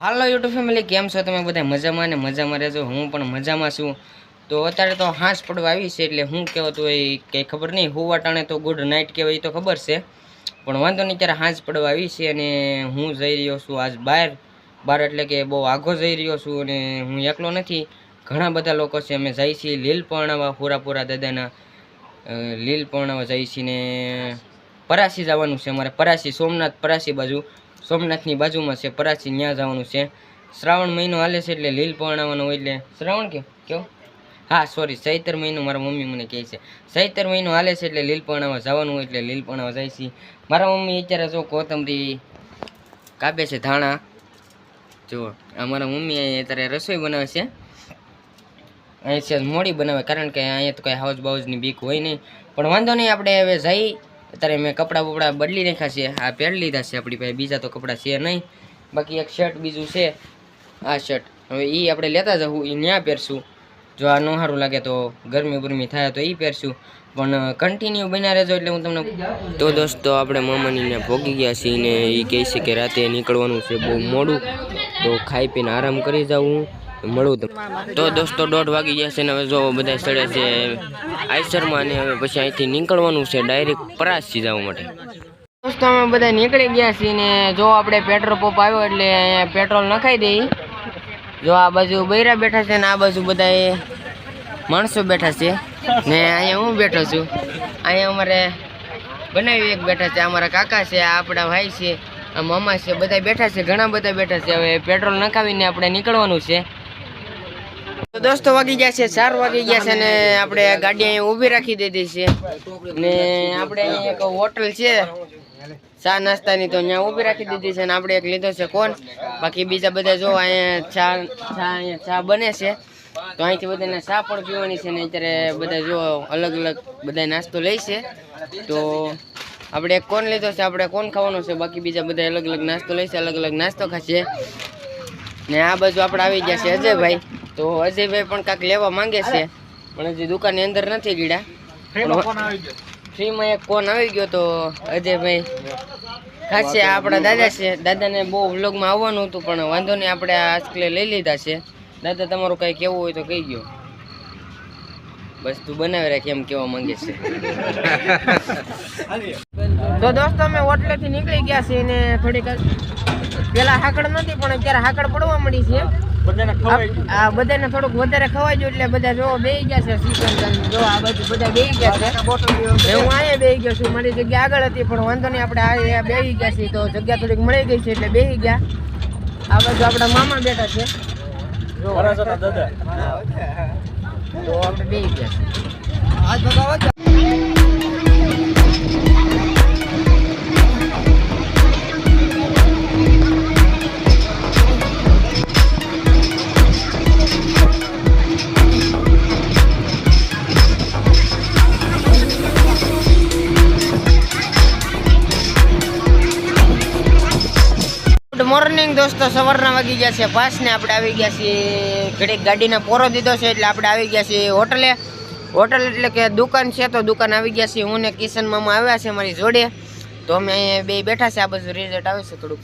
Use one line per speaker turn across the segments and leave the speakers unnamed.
હાલો YouTube family કેમ છો તમે બધા? મજામાં ને મજામાં રહેજો. હું પણ મજામાં છું. તો અત્યારે તો હાંસ પડવા આવી છે એટલે હું કહેવાતું હોય કંઈ ખબર નહીં. હું વાટાણે તો ગુડ નાઇટ કહેવાય તો ખબર છે. પણ વાંધો નહીં, ત્યારે હાંસ પડવા આવી છે અને હું જઈ રહ્યો છું આજ બહાર. બહાર એટલે કે બહુ આઘો જઈ રહ્યો છું અને હું એકલો નથી. ઘણા બધા લોકો છે, અમે જાય છીએ લીલપર્ણાવા પૂરાપુરા દાદાના. લીલપર્ણાવા લીલ પરણાવા જાય છીએ ને પરાસી જવાનું છે અમારે પરાસી સોમનાથ પરાસી બાજુ. સોમનાથની બાજુમાં છે, પરાચી ત્યાં જવાનું છે. શ્રાવણ મહિનો હાલે છે એટલે લીલ પરણાવવાનો હોય એટલે. શ્રાવણ કે? કેવો? હા સોરી ચૈતર મહિનો મારા મમ્મી મને કહે છે. ચૈતર મહિનો હાલે છે એટલે લીલ પરણાવવા જવાનું હોય એટલે લીલ પરણાવવા જાય છે. મારા મમ્મી અત્યારે જો કોથમરી કાપે છે ધાણા. જુઓ અમારા મમ્મી અહીંયા અત્યારે રસોઈ બનાવે છે. અહીં છે મોડી બનાવે, કારણ કે અહીંયા તો કાંઈ હાઉસ બાઉસની બીક હોય નહીં. પણ વાંધો નહીં, આપણે હવે જઈ અત્યારે મેં કપડાં બપડા બદલી નાખ્યા છે. આ પહેરી લીધા છે આપણી પાસે. બીજા તો કપડાં છે નહીં. બાકી એક શર્ટ બીજું છે. આ શર્ટ હવે એ આપણે લેતા જવું એ ન્યા પહેરશું. જો આ ન સારું લાગે તો ગરમી ગરમી થાય તો એ પહેરશું. પણ કન્ટિન્યુ બન્યા રહેજો એટલે હું તમને તો દોસ્તો આપણે મામાની ત્યાં ભોગી ગયા છીએ ને એ કહે છે કે રાતે નીકળવાનું છે બહુ મોડું. તો ખાઈ પીને આરામ કરી જાઉં મળું તો દોસ્તો દોઢ વાગી છે ને હવે જો બધા સ્થળે છે આઈસરમાં અને હવે પછી અહીંથી નીકળવાનું છે ડાયરેક્ટ પરાસથી જવા માટે. દોસ્તો અમે બધા નીકળી ગયા છીએ ને જો આપણે પેટ્રોલ પંપ આવ્યો એટલે અહીંયા પેટ્રોલ નખાઈ દઈ જો આ બાજુ બૈરા બેઠા છે ને આ બાજુ બધા માણસો બેઠા છે. ને અહીંયા હું બેઠો છું. અહીંયા અમારે બનાવી એક બેઠા છે. અમારા કાકા છે આપણા ભાઈ છે, આ મામા છે, બધા બેઠા છે, ઘણા બધા બેઠા છે. હવે પેટ્રોલ નખાવીને આપણે નીકળવાનું છે. તો દોસ્તો વાગી ગયા છે, ચાર વાગી ગયા છે ને આપણે ગાડી અહીંયા ઊભી રાખી દીધી છે. ને આપણે અહીંયા એક હોટલ છે, ચા નાસ્તાની તો અહીંયા ઊભી રાખી દીધી છે ને આપણે એક લીધો છે કોણ બાકી બીજા બધા જો અહીંયા ચા ચા અહીંયા ચા બને છે, તો અહીંથી બધાને ચા પણ પીવાની છે ને અત્યારે બધા જો અલગ અલગ બધા નાસ્તો લે છે. તો આપણે કોણ લીધો છે, આપણે કોણ ખાવાનો છે, બાકી બીજા બધા અલગ અલગ નાસ્તો લે છે, અલગ અલગ નાસ્તો ખાશે. ને આ બાજુ આપણે આવી ગયા છે અજયભાઈ. તો અજયભાઈ પણ કાંઈક લેવા માંગે છે. પણ હજી દુકાનની અંદર નથી ગીડા. ફ્રીમાં એક કોન આવી ગયો તો અજયભાઈ. ખાસ છે આપણા દાદા છે. દાદાને બહુ વ્લોગમાં આવવાનું હતું પણ વાંધો નહીં આપણે આ આજકલે લઈ લીધા છે. દાદા તમારું કંઈ કહેવું હોય તો કહી ગયો બસ તું બનાવી રાખી એમ કેવા માંગે છે. તો દોસ્તો અમે હોટલેથી નીકળી ગયા છીએ ને થોડીક પેલા હાકડ નથી પણ અત્યારે હાકડ પડવા મળી છે. આ બધાને થોડુંક વધારે ખવાઈ ગયું એટલે બધા જો બેહી ગયા છે સિકંદન જો આ બાજુ બધા બેહી ગયા છે. હું અહીંયા બેહી ગયો છું મારી જગ્યા આગળ હતી પણ વાંધો નહીં આપણે અહીંયા બેહી ગયા છીએ તો જગ્યા થોડીક મળી ગઈ છે એટલે બેહી ગયા. આ બાજુ આપણા મામા બેઠા છે. જો આપણે બેહી ગયા ગુડ સવારના વાગી ગયા છે પાંચ ને આપણે આવી ગયા છીએ, ઘડીક ગાડીને પોરો દીધો છે, એટલે આપણે આવી ગયા છીએ હોટલે. હોટલ એટલે કે દુકાન છે, તો દુકાન આવી ગયા છીએ. હું ને કિશન મામા આવ્યા છે મારી જોડે. તો અમે અહીંયા બે બેઠા છે, આ બધું રિઝલ્ટ આવે છે થોડુંક.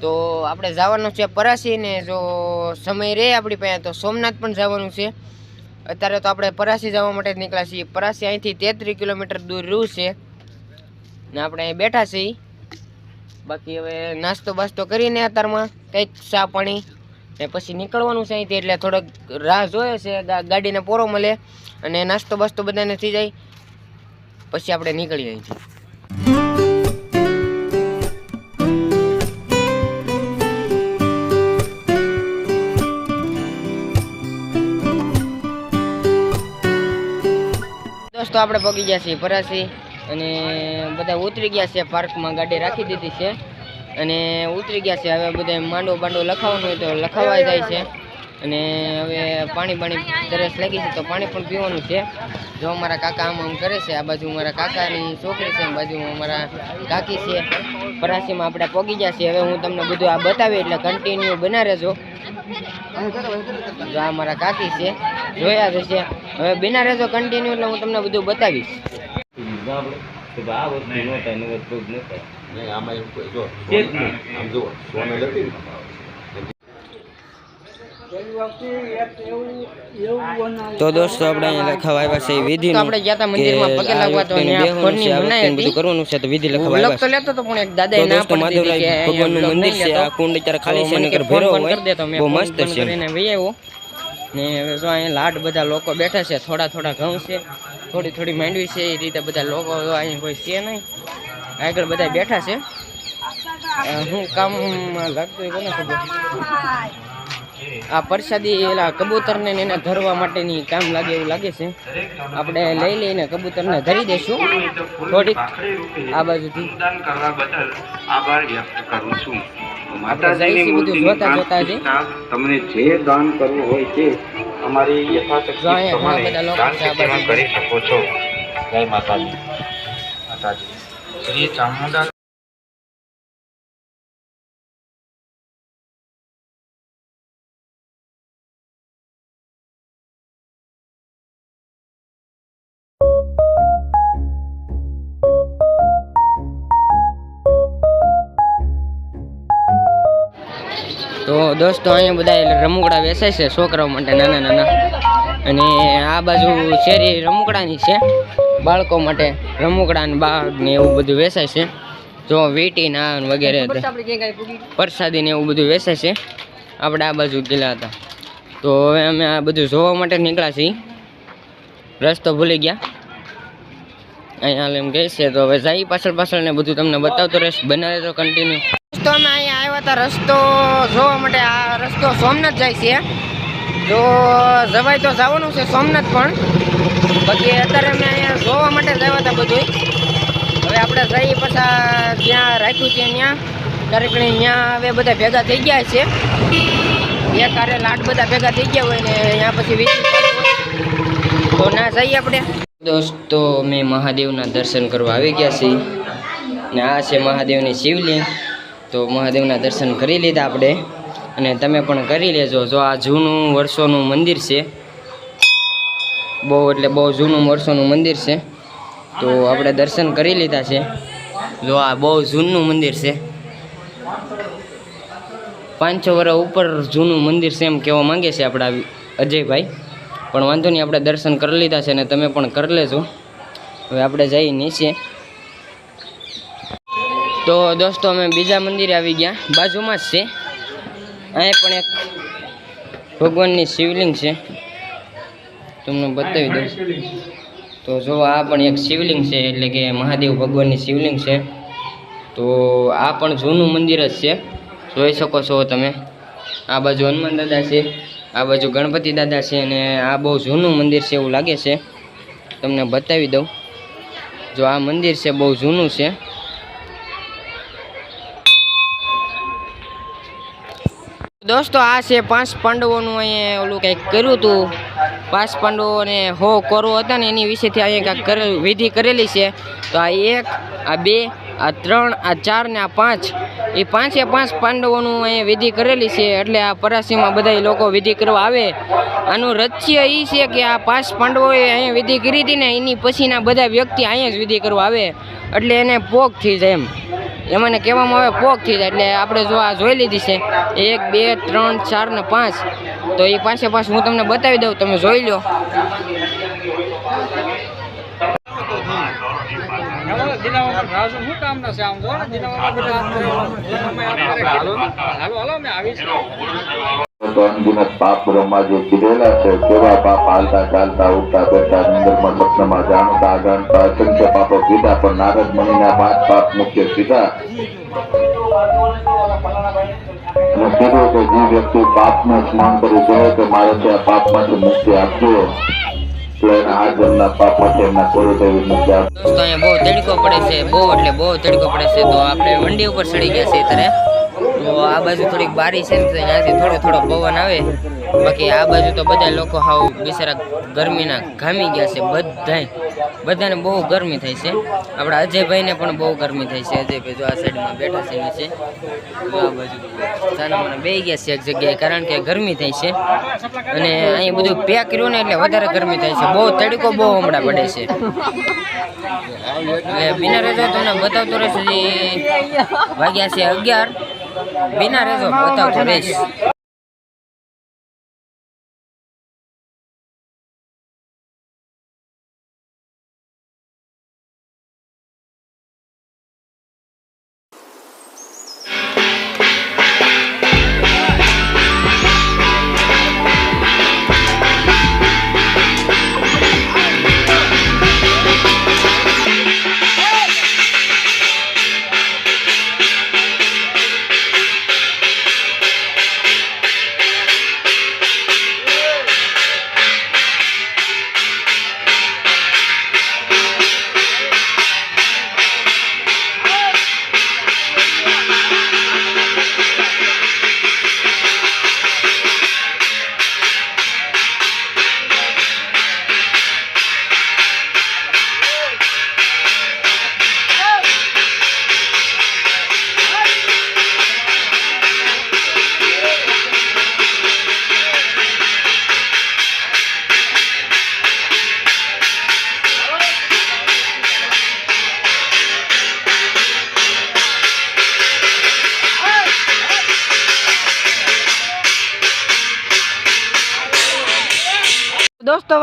તો આપણે જવાનું છે પરાસી ને જો સમય રહે આપણી પાસે, તો સોમનાથ પણ જવાનું છે. અત્યારે તો આપણે પરાસી જવા માટે નીકળ્યા છીએ. પરાસી અહીંથી તેત્રીસ કિલોમીટર દૂર રહ્યું છે. ને આપણે અહીં બેઠા છીએ. બાકી હવે નાસ્તો બાસ્તો કરીને અત્યારમાં કંઈક ચા પાણી ને પછી નીકળવાનું છે અહીંથી એટલે થોડોક રાહ જોઈએ છે ગાડીને પોરો મળે અને નાસ્તો બાસ્તો બધાને થઈ જાય. પછી આપણે નીકળીએ અહીંથી. દોસ્તો, આપણે પગી ગયા છીએ પરાસી અને બધા ઉતરી ગયા છે પાર્કમાં, ગાડી રાખી દીધી છે. અને ઉતરી ગયા છે, હવે બધા માંડો બાંડો લખાવવાનું હોય તો લખાવાઈ જાય છે. અને હવે પાણી પાણી તરસ લાગી છે તો પાણી પણ પીવાનું છે. જો અમારા કાકા આમ આમ કરે છે, આ બાજુ મારા કાકાની છોકરી છે બાજુ અમારા કાકી છે. પરાસીમાં આપણે પોગી ગયા છે, હવે હું તમને બધું આ બતાવી એટલે કન્ટિન્યુ બના રહેજો. જો આ મારા કાકી છે, જોયા જશે હવે બિના રહેજો કન્ટિન્યુ એટલે હું તમને બધું બતાવીશ.
તો દોસ્તો આપણે અહીંયા લખાવા આવ્યા છે વિધિ
આપણે ગયા મંદિરમાં પગે લાગવા તો અહીંયા.
બધું કરવાનું છે તો વિધિ લખાવા આવ્યા
તો લેતો તો પણ એક દાદાએ ના પડી દીધી કે
ભગવાનનું મંદિર છે આ કુંડ અત્યારે ખાલી છે
મને
નકર
કે
ભેરો હોય. બહુ મસ્ત છે
ને હવે જો અહીંયા લાડ બધા લોકો બેઠા છે, થોડા થોડા ઘઉં છે, થોડી થોડી માંડવી છે, એ રીતે બધા લોકો અહીંયા કોઈ છે નહીં. આગળ બધા બેઠા છે. હું કામ લાગતું હોય કોને ખબર આ પ્રસાદી એલા કબૂતરને એને ધરવા માટેની કામ લાગે એવું લાગે છે. આપણે લઈ લઈને કબૂતરને ધરી દઈશું. થોડીક આ બાજુથી.
આભાર વ્યક્ત કરું છું.
જોતા જ.
તમને જે દાન કરવું હોય તે અમારી યથાશક્તિ પ્રમાણે દાન કરી શકો છો. જય માતાજી. માતાજી. શ્રી ચામુંડા
તો દોસ્તો અહીંયા બધા રમકડા વેચાય છે છોકરાઓ માટે નાના નાના. અને આ બાજુ શેરી રમકડાની છે. બાળકો માટે રમકડા ને બાગ ને એવું બધું વેચાય છે. જો વીટી ના વગેરે પ્રસાદી ને એવું બધું વેચાય છે. આપણે આ બાજુ ગયેલા હતા. તો હવે અમે આ બધું જોવા માટે નીકળ્યા છીએ. રસ્તો ભૂલી ગયા. અહીંયા એમ કહે છે, તો હવે જાય પાછળ પાછળ ને બધું તમને બતાવતો રહીશ. બનાવે તો કન્ટિન્યુ અમે આવ્યા રસ્તો જોવા માટે આ રસ્તો સોમનાથ જાય છે. જો જવાય તો જવાનું છે સોમનાથ પણ. બાકી અત્યારે અમે અહીંયા જોવા માટે જ આવ્યા હતા બધું હવે આપણે જઈએ પાછા જ્યાં રાખ્યું છે ત્યાં. દરેક ત્યાં હવે બધા ભેગા થઈ ગયા છે. એક કારે લાટ બધા ભેગા થઈ ગયા હોય ને ત્યાં પછી વીજળી તો ના જઈએ આપણે. દોસ્તો મેં મહાદેવના દર્શન કરવા આવી ગયા છીએ. ને આ છે મહાદેવની શિવલિંગ. તો મહાદેવના દર્શન કરી લીધા આપણે. અને તમે પણ કરી લેજો. જો આ જૂનું વર્ષોનું મંદિર છે. બહુ એટલે બહુ જૂનું વર્ષોનું મંદિર છે. તો આપણે દર્શન કરી લીધા છે. જો આ બહુ જૂનું મંદિર છે. પાંચસો વર્ષ ઉપર જૂનું મંદિર છે એમ કહેવા માંગે છે આપણા અજયભાઈ. પણ વાંધો નહીં, આપણે દર્શન કરી લીધા છે અને તમે પણ કરી લેજો. હવે આપણે જઈએ નીચે. તો દોસ્તો અમે બીજા મંદિરે આવી ગયા. બાજુમાં જ છે. અહીં પણ એક ભગવાનની શિવલિંગ છે. તમને બતાવી દઉં. તો જો આ પણ એક શિવલિંગ છે, એટલે કે મહાદેવ ભગવાનની શિવલિંગ છે. તો આ પણ જૂનું મંદિર જ છે. જોઈ શકો છો તમે. આ બાજુ હનુમાન દાદા છે, આ બાજુ ગણપતિ દાદા છે, અને આ બહુ જૂનું મંદિર છે એવું લાગે છે. તમને બતાવી દઉં. જો આ મંદિર છે, બહુ જૂનું છે. દોસ્તો, આ છે પાંચ પાંડવોનું અહીંયા ઓલું કંઈક કર્યું હતું. પાંચ પાંડવોને હો, કોરો હતા ને એની વિશેથી અહીંયા કંઈક વિધિ કરેલી છે. તો આ એક, આ બે, આ ત્રણ, આ ચાર ને આ પાંચ. એ પાંચે પાંચ પાંડવોનું અહીંયા વિધિ કરેલી છે. એટલે આ પરાસીમાં બધા લોકો વિધિ કરવા આવે. આનું રહસ્ય એ છે કે આ પાંચ પાંડવોએ અહીંયા વિધિ કરી હતી ને એની પછીના બધા વ્યક્તિ અહીંયા જ વિધિ કરવા આવે. એટલે એને પોગ થઈ જાય એમ. એમાં કહેવામાં આવે પોક થઈ એટલે આપણે જો આ જોઈ લીધી છે, એક, બે, ત્રણ, ચાર ને પાંચ. તો એ પાંચે પાંચ હું તમને બતાવી દઉં, તમે જોઈ લો.
તો અનગિનત પાપ બ્રહ્મા જે કીધેલા છે, કેવા પાપ હાલતા ચાલતા, ઉઠતા બેઠતા નિંદરમાં અસંખ્ય પાપો મુખ્ય કીધા. અને કીધું જે વ્યક્તિ પાપનું સ્મરણ મુક્તિ આપજો.
દોસ્તો, અહીંયા બહુ તડકો પડે છે, બહુ એટલે બહુ તડકો પડે છે, તો આપણે વંડી ઉપર ચડી ગયા છે અત્યારે. તો આ બાજુ થોડીક બારી છે ને ત્યાંથી થોડો થોડો પવન આવે. બાકી આ બાજુ તો બધા લોકો હાવ બિચારા ગરમીના ઘામી ગયા છે બધાય. બધાને બહુ ગરમી થાય છે. આપણા અજયભાઈને પણ બહુ ગરમી થાય છે. અજયભાઈ જો આ સાઈડમાં બેઠા છે નીચે. આ બાજુ સાના મને બે ગયા છે એક જગ્યાએ કારણ કે ગરમી થાય છે. અને અહીં બધું પેક કર્યું ને એટલે વધારે ગરમી થાય છે. બહુ તડકો બહુ હમણાં પડે છે. બિના રજા તમને બતાવતો રહેશે. વાગ્યા છે અગિયાર. બિના રેજો બતાવતો રહીશ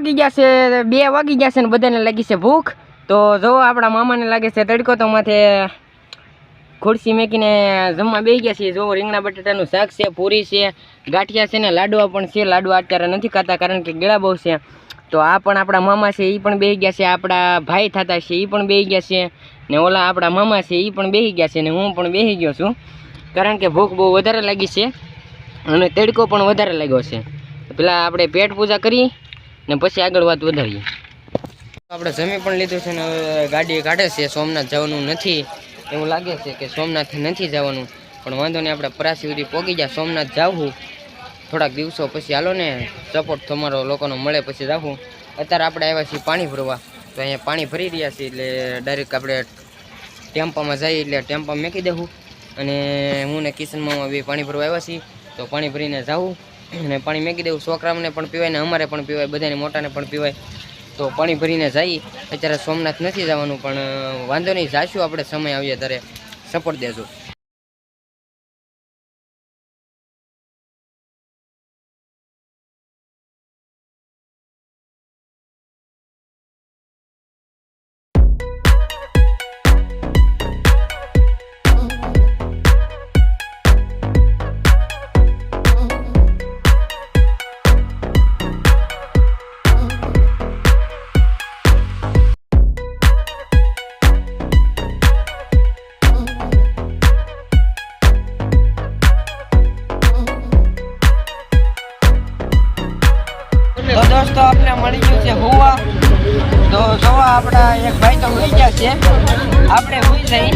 વાગી ગયા છે બે વાગી ગયા છે ને બધાને લાગી છે ભૂખ. તો જો આપણા મામાને લાગે છે તડકો, તો માથે ખુરશી મેકીને જમવા બેસી ગયા છે જો રીંગણા બટાટાનું શાક છે, પૂરી છે, ગાંઠિયા છે ને લાડવા પણ છે. લાડવા અત્યારે નથી ખાતા કારણ કે ગળા બહુ છે. તો આ પણ આપણા મામા છે એ પણ બેસી ગયા છે. આપણા ભાઈ થતા છે એ પણ બેસી ગયા છે. ને ઓલા આપણા મામા છે એ પણ બેસી ગયા છે ને હું પણ બેસી ગયો છું. કારણ કે ભૂખ બહુ વધારે લાગી છે અને તડકો પણ વધારે લાગ્યો છે. પેલા આપણે પેટ પૂજા કરી ને પછી આગળ વાત વધારીએ. આપણે જમી પણ લીધું છે ને હવે ગાડી કાઢે છે, સોમનાથ જવાનું નથી. એવું લાગે છે કે સોમનાથ નથી જવાનું. પણ વાંધો નહીં, આપણે પરાસી સુધી પહોંચી ગયા, સોમનાથ જાવું. થોડાક દિવસો પછી હાલો ને સપોર્ટ તમારો લોકોનો મળે પછી જાવું અત્યારે આપણે આવ્યા છીએ પાણી ભરવા. તો અહીંયા પાણી ભરી રહ્યા છીએ એટલે ડાયરેક્ટ આપણે ટેમ્પામાં જઈએ એટલે ટેમ્પામાં મેકી દેવું. અને હું ને કિશન મામા બે પાણી ભરવા આવ્યા છીએ. તો પાણી ભરીને જાવું. અને પાણી મેકી દેવું. છોકરાઓને પણ પીવાય ને અમારે પણ પીવાય, બધાને મોટાને પણ પીવાય. તો પાણી ભરીને જઈએ અત્યારે સોમનાથ નથી જવાનું, પણ વાંધો નહીં, જાશું આપણે, સમય આવીએ ત્યારે. સપોર્ટ દેજો. છે. આપણે હોઈ જઈ.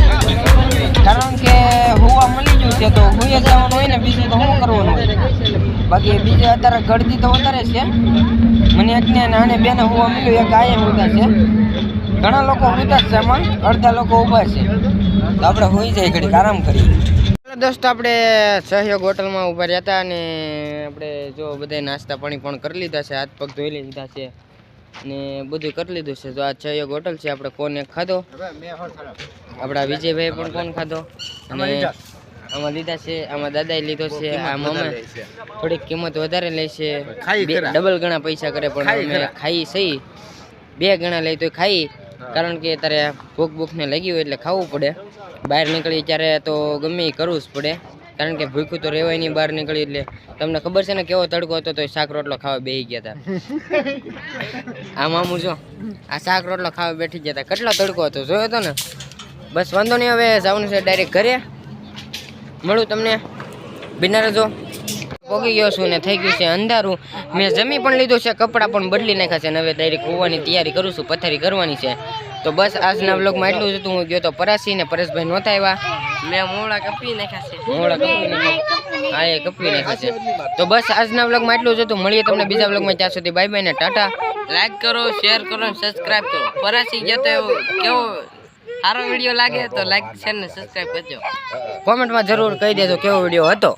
કારણ કે હોવા મળી ગયું છે, તો હુઈ જવાનું હોય ને, બીજું તો શું કરવાનું? બાકી બીજે અત્યારે ગળદી તો વધારે છે. મને એકને અને આને બેને હોવા મળ્યું એક આયે હોતા છે. ઘણા લોકો હોતા છે એમાં, અડધા લોકો ઊભા છે. તો આપણે હોઈ જાય ઘડીક આરામ કરીએ. દોસ્તો, આપણે સહયોગ હોટલમાં ઊભા રહ્યા હતા અને આપણે જો બધા નાસ્તા પાણી પણ કરી લીધા છે, હાથ પગ ધોઈ લીધા છે. ને બધું કરી લીધું છે. તો આ સહયોગ હોટલ છે આપણે કોને ખાધો? આપણા વિજયભાઈ પણ કોણ ખાધો? અને આમાં લીધા છે આમાં દાદાએ લીધો છે આ મામા થોડીક કિંમત વધારે લે છે. ડબલ ગણા પૈસા કરે પણ અમે ખાઈ સહી. બે ગણા લઈ તો ખાઈ. કારણ કે તારે ભૂખ ભૂખને લાગી હોય એટલે ખાવું પડે. બહાર નીકળી ત્યારે તો ગમે એ કરવું જ પડે. કારણ કે ભૂખ્યું તો રહેવાય નહીં, બહાર નીકળી એટલે. તમને ખબર છે ને કેવો તડકો હતો તો શાક રોટલો ખાવા બેસી ગયા હતા આ મામું જો, આ શાક રોટલો ખાવા બેઠી ગયા હતા કેટલો તડકો હતો, જોયો હતો ને? બસ વાંધો નહીં, હવે જવાનું છે ડાયરેક્ટ ઘરે. મળું તમને. બિનાર જો, પોગી ગયો છું ને થઈ ગયું છે અંધારું. મેં જમી પણ લીધું છે, કપડાં પણ બદલી નાખ્યા છે ને હવે ડાયરેક્ટ હોવાની તૈયારી કરું છું, પથારી કરવાની છે. તો બસ આજના બ્લોગમાં એટલું જ હતું. હું ગયો તો પરાસી ને પરેશભાઈ નહોતા આવ્યા. મેં મોડા કપી નાખ્યા છે. મોડા કપી નાખ્યા. હા એ કપી નાખ્યા છે. તો બસ આજના વ્લોગમાં એટલું જ હતું. મળીએ તમને બીજા વ્લોગમાં. ત્યાં સુધી બાય બાય ને ટાટા. લાઈક કરો શેર કરો ને સબસ્ક્રાઇબ કરો. પરાસી જતો કેવો સારો વીડિયો લાગે તો લાઈક શેર ને સબસ્ક્રાઈબ કરજો. કોમેન્ટમાં જરૂર કહી દેજો કેવો વીડિયો હતો.